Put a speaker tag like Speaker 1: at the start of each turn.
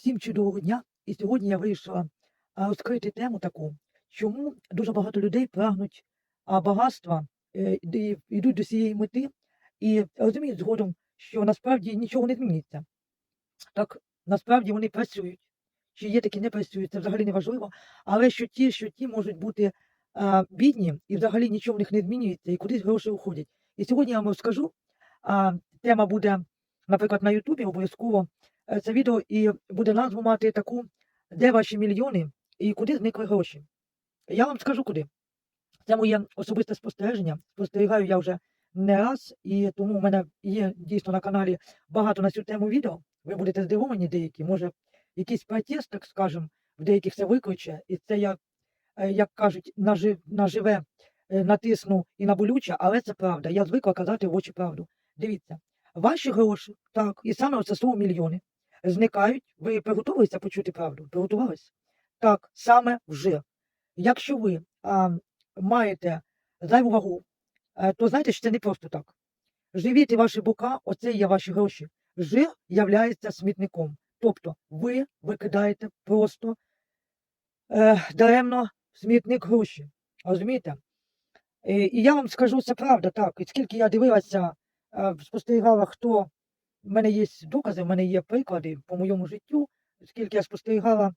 Speaker 1: Всім чудового дня. І сьогодні я вирішила розкрити тему таку, чому дуже багато людей прагнуть багатства, е, йдуть до цієї мети і розуміють згодом, що насправді нічого не зміниться. Так, насправді вони працюють. Чи є такі не працюють, це взагалі не важливо. Але що ті, що ті можуть бути бідні, і взагалі нічого в них не змінюється, і кудись гроші уходять. І сьогодні я вам розкажу. Тема буде, наприклад, на Ютубі обов'язково це відео і буде назву мати таку, де ваші мільйони і куди зникли гроші. Я вам скажу куди. Це моє особисте спостереження. Спостерігаю я вже не раз, і тому в мене є дійсно на каналі багато на цю тему відео. Ви будете здивовані деякі, може, якийсь протест, так скажемо, в деяких це викличе, і це я, е, як кажуть, нажи- наживе е, натисну і на болюче, але це правда. Я звикла казати в очі правду. Дивіться, ваші гроші, так, і саме оце слово мільйони, зникають. Ви приготувалися почути правду? Приготувалися? Так, саме вже. Якщо ви а, маєте зайву вагу, е, то знаєте, що це не просто так. Живіт і ваші бока, оце є ваші гроші. Жир являється смітником. Тобто ви викидаєте просто е, даремно смітник гроші. Розумієте? Е, І я вам скажу, це правда, так. І скільки я дивилася, е, спостерігала, хто в мене є докази, в мене є приклади по моєму життю, скільки я спостерігала